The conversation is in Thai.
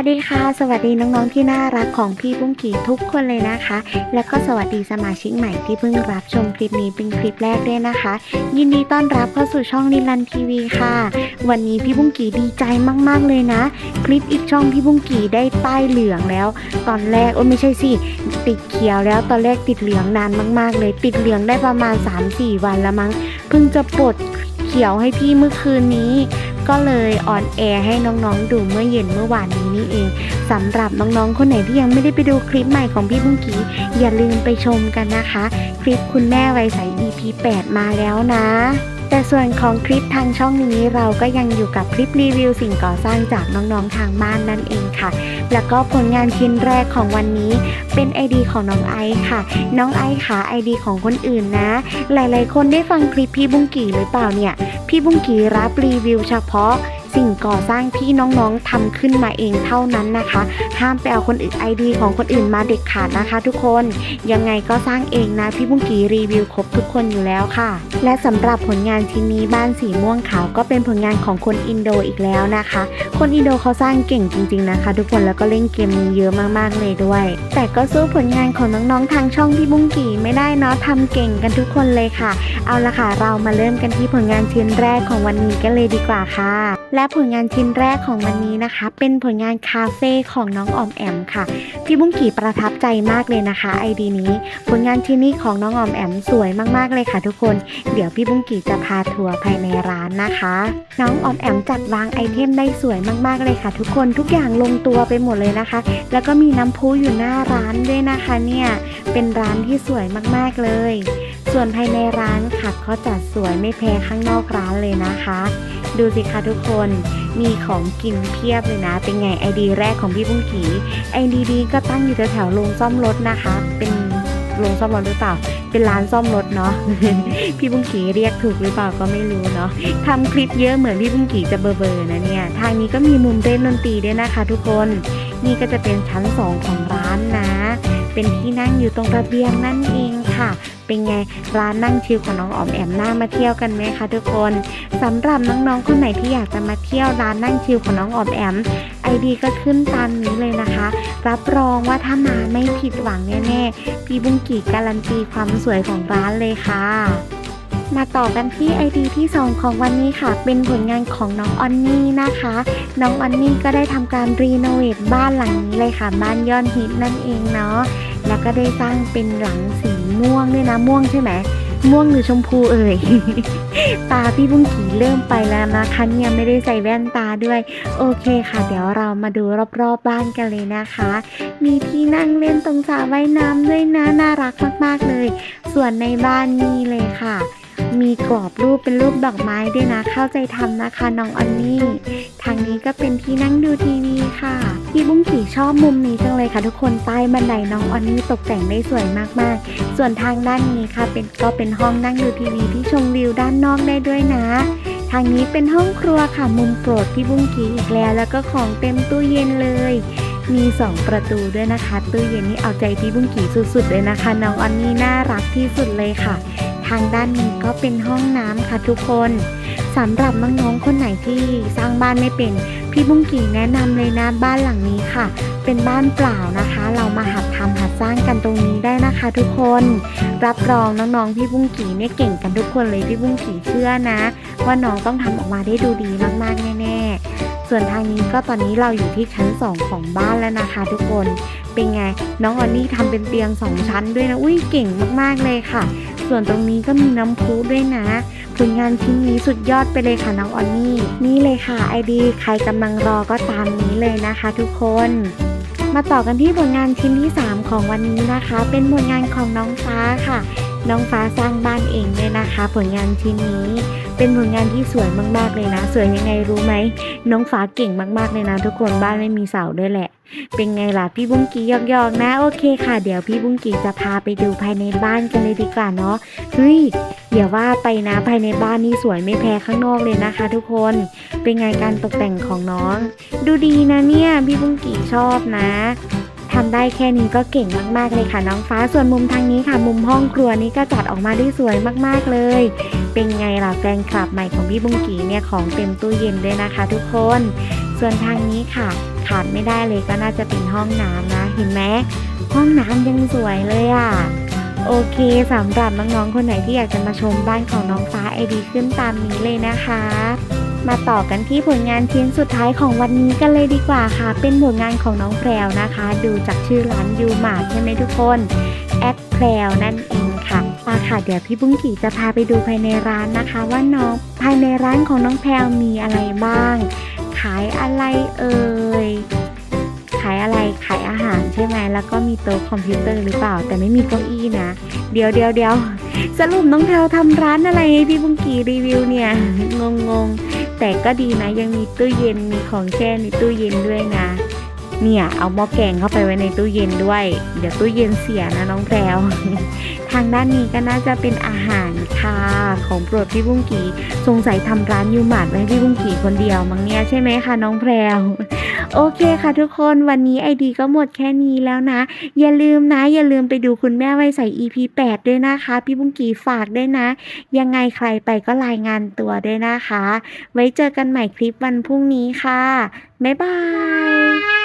วัสดีค่ะ สวัสดีน้องๆที่น่ารักของพี่บุ้งกีทุกคนเลยนะคะ แล้วก็สวัสดีสมาชิกใหม่ที่เพิ่งรับชมคลิปนี้เป็นคลิปแรกด้วยนะคะ ยินดีต้อนรับเข้าสู่ช่องนิลันทีวีค่ะ วันนี้พี่บุ้งกีดีใจมากๆเลยนะ คลิปอีกช่องพี่บุ้งกีได้ป้ายเหลืองแล้ว ตอนแรกโอ้ไม่ใช่สิติดเขียวแล้วตอนแรกติดเหลืองนานมาก ๆ เลย ติดเหลืองได้ประมาณ 3-4 วันแล้วมั้งเพิ่งจะปลดเขียวให้พี่เมื่อคืนนี้ ก็เลยออนแอร์ให้น้องๆ ดูเมื่อเย็นเมื่อวานนี้นี่เองสำหรับน้องๆ คนไหนที่ยังไม่ได้ไปดูคลิปใหม่ของพี่บุ้งกี้อย่าลืมไปชมกันนะคะ คลิปคุณแม่ไวใส EP 8 มาแล้วนะ แต่ส่วนของคลิปทางช่องนี้เราก็ยังอยู่กับคลิปรีวิวสิ่งก่อสร้างจากน้องๆทางบ้านนั่นเองค่ะ แล้วก็ผลงานชิ้นแรกของวันนี้เป็นไอดีของน้องไอซ์ค่ะ น้องไอซ์ค่ะ ID ของคนอื่นนะ หลายๆ คนได้ฟังคลิปพี่บุ้งกีหรือเปล่าเนี่ย พี่บุ้งกีรับรีวิวเฉพาะ สิ่งก่อสร้างที่น้องๆทำขึ้นมาเองเท่านั้นนะคะ ห้ามไปเอาคนอื่นไอดีของคนอื่นมาเด็ดขาดนะคะ ทุกคนยังไงก็สร้างเองนะพี่บุ้งกีรีวิวครบทุกคนอยู่แล้วค่ะ และสำหรับผลงานชิ้นนี้บ้านสีม่วงขาวก็เป็นผลงานของคนอินโดอีกแล้วนะคะ คนอินโดเขาสร้างเก่งจริง ๆนะคะ ทุกคนแล้วก็เล่นเกมนี้เยอะมากๆเลยด้วย แต่ก็สู้ผลงานของน้องๆทางช่องพี่บุ้งกีไม่ได้เนาะทำเก่งกันทุกคนเลยค่ะ เอาละค่ะเรามาเริ่มกันที่ผลงานชิ้นแรกของวันนี้กันเลยดีกว่าค่ะ และผลงานชิ้นแรกของวันนี้นะคะ เป็นผลงานคาเฟ่ของน้องออมแอมค่ะ พี่บุ้งกี่ประทับใจมากเลยนะคะไอดีนี้ ผลงานชิ้นนี้ของน้องออมแอมสวยมากๆเลยค่ะ ทุกคน เดี๋ยวพี่บุ้งกี่จะพาทัวร์ภายในร้านนะคะ น้องออมแอมจัดวางไอเทมได้สวยมากๆเลยค่ะ ทุกคนทุกอย่างลงตัวไปหมดเลยนะคะ แล้วก็มีน้ำพุอยู่หน้าร้านด้วยนะคะเนี่ยเป็นร้านที่สวยมากๆเลย ส่วนภายในร้านค่ะก็จัดสวยไม่แพ้ข้างนอกร้านเลยนะคะ ดูสิคะทุกคน มีของกินเพียบเลยนะ เป็นไงไอดีแรกของพี่บุ้งกีไอดีดีก็ตั้งอยู่แถวๆโรงซ่อมรถนะคะ เป็นโรงซ่อมรถหรือเปล่า เป็นร้านซ่อมรถเนาะ พี่บุ้งกีเรียกถูกหรือเปล่าก็ไม่รู้เนาะทำคลิปเยอะเหมือนพี่บุ้งกีจะเบอร์เบอร์นะเนี่ย ทางนี้ก็มีมุมเล่นดนตรีด้วยนะคะ ทุกคน นี่ก็จะเป็นชั้นสองของร้านนะ เป็นที่นั่งอยู่ตรงระเบียงนั่นเองค่ะ เป็นไงร้านนั่งชิลของน้องออมแอมน่ามาเที่ยวกันไหมคะทุกคนสำหรับน้องๆคนไหนที่อยากจะมาเที่ยวร้านนั่งชิลของน้องออมแอมไอดีก็ขึ้นตามนี้เลยนะคะ รับรองว่าถ้ามาไม่ผิดหวังแน่ๆพี่บุ้งกีการันตีความสวยของร้านเลยค่ะมาต่อกันที่ไอดีที่ 2 ของวันนี้ค่ะ เป็นผลงานของน้องออนนี่นะคะ น้องออนนี่ก็ได้ทำการรีโนเวทบ้านหลังนี้เลยค่ะ บ้านยอดฮิตนั่นเองเนาะ แล้วก็ได้สร้างเป็นหลังสีม่วงด้วยนะม่วงใช่ไหมม่วงหรือชมพูเอ่ย ตาพี่บุ้งขีเริ่มไปแล้วนะคะเนี่ยไม่ได้ใส่แว่นตาด้วย โอเคค่ะ เดี๋ยวเรามาดูรอบๆบบ้านกันเลยนะคะ มีที่นั่งเล่นตรงสระว่ายน้ำด้วยนะน่ารักมากๆเลย ส่วนในบ้านนี่เลยค่ะ มีกรอบรูปเป็นรูปดอกไม้ด้วยนะ เข้าใจทำนะคะน้องออนนี่ ทางนี้ก็เป็นที่นั่งดูทีวีค่ะ พี่บุ้งกี่ชอบมุมนี้จังเลยค่ะ ทุกคนใต้บันไดน้องออนนี่ตกแต่งได้สวยมากๆ ส่วนทางด้านนี้ค่ะ เป็นก็เป็นห้องนั่งดูทีวีที่ชมวิวด้านนอกได้ด้วยนะทางนี้เป็นห้องครัวค่ะมุมโปรดพี่บุ้งกีอีกแล้ว แล้วก็ของเต็มตู้เย็นเลย มี 2 ประตูด้วยนะคะ ตู้เย็นนี่เอาใจพี่บุ้งกีสุดๆเลยนะคะน้องออนนี่น่ารักที่สุดเลยค่ะ ทางด้านนี้ก็เป็นห้องน้ำค่ะทุกคนสำหรับน้องๆคนไหนที่สร้างบ้านไม่เป็นพี่บุ้งกีแนะนำเลยนะบ้านหลังนี้ค่ะ เป็นบ้านเปล่านะคะ เรามาหัดทำหัดสร้างกันตรงนี้ได้นะคะ ทุกคน รับรองน้องๆพี่บุ้งกีเนี่ยเก่งกันทุกคนเลยพี่บุ้งกีเชื่อนะ ว่าน้องต้องทำออกมาได้ดูดีมากๆแน่ๆส่วนทางนี้ก็ตอนนี้เราอยู่ที่ชั้น 2 ของบ้านแล้วนะคะ ทุกคนเป็นไงน้องออนนี่ทำเป็นเตียง 2 ชั้นด้วยนะอุ้ยเก่งมากๆเลยค่ะ ส่วนตรงนี้ก็มีน้ำพุด้วยนะ ผลงานชิ้นนี้สุดยอดไปเลยค่ะน้องออนนี่ นี่เลยค่ะไอดีใครกำลังรอก็ตามนี้เลยนะคะทุกคนมาต่อกันที่ผลงานชิ้นที่ 3 ของวันนี้นะคะ เป็นผลงานของน้องฟ้าค่ะ น้องฟ้าสร้างบ้านเองเลยนะคะ ผลงานชิ้นนี้ เป็นผลงานที่สวยมากๆเลยนะ สวยยังไงรู้ไหมน้องฟ้าเก่งมากๆเลยนะ ทุกคนบ้านไม่มีเสาด้วยแหละ เป็นไงล่ะพี่บุ้งกีหยอกๆนะ โอเคค่ะ เดี๋ยวพี่บุ้งกี้จะพาไปดูภายในบ้านกันเลยดีกว่าเนาะเฮ้ยอย่าว่าไปนะภายในบ้านนี่สวยไม่แพ้ข้างนอกเลยนะคะ ทุกคนเป็นไงการตกแต่งของน้อง ดูดีนะเนี่ยพี่บุ้งกี้ชอบนะทำได้แค่นี้ก็เก่งมากๆเลยค่ะน้องฟ้าส่วนมุมทางนี้ค่ะ มุมห้องครัวนี้ก็จัดออกมาได้สวยมากๆเลย เป็นไงล่ะแฟนคลับใหม่ของพี่บุ้งกี้เนี่ยของเต็มตู้เย็นด้วยนะคะ ทุกคน ส่วนทางนี้ค่ะ ขาดไม่ได้เลยก็น่าจะเป็นห้องน้ำนะ เห็นไหมห้องน้ำยังสวยเลยอะ่ะโอเคสำหรับน้องๆคนไหนที่อยากจะมาชมบ้านของน้องฟ้าไอดีขึ้นตามนี้เลยนะคะ มาต่อกันที่ผลงานชิ้นสุดท้ายของวันนี้กันเลยดีกว่าค่ะ เป็นผลงานของน้องแพรวนะคะ ดูจากชื่อร้านยูมาร์ใช่ไหมทุกคนแอดแพรวนั่นเองค่ะมาค่ะเดี๋ยวพี่บุ้งกี่จะพาไปดูภายในร้านนะคะ ว่าน้องภายในร้านของน้องแพรวมีอะไรบ้าง ขายอะไรเอ่ย ขายอะไรขายอาหารใช่ไหมแล้วก็มีโต๊ะคอมพิวเตอร์หรือเปล่า แต่ไม่มีเก้าอี้นะ เดี๋ยวเดี๋ยวเดี๋ยวสรุปน้องแพลวทำร้านอะไรให้พี่บุ้งกีรีวิวเนี่ยงงงแต่ก็ดีนะยังมีตู้เย็นมีของแช่ในตู้เย็นด้วยนะ เนี่ยเอาหม้อแกงเข้าไปไว้ในตู้เย็นด้วย เดี๋ยวตู้เย็นเสียนะน้องแพรวทางด้านนี้ก็น่าจะเป็นอาหารค่ะของโปรดพี่บุ้งกีสงสัยทำร้านยูมาร์ทไว้พี่บุ้งกีคนเดียวมั้งเนี่ยใช่ไหมคะน้องแพรวโอเคค่ะทุกคนวันนี้ไอดีก็หมดแค่นี้แล้วนะ อย่าลืมนะ อย่าลืมไปดูคุณแม่ไว้ใส่ EP 8 ด้วยนะคะ พี่บุ้งกีฝากด้วยนะ ยังไงใครไปก็รายงานตัวด้วยนะคะ ไว้เจอกันใหม่คลิปวันพรุ่งนี้ค่ะ บ๊ายบาย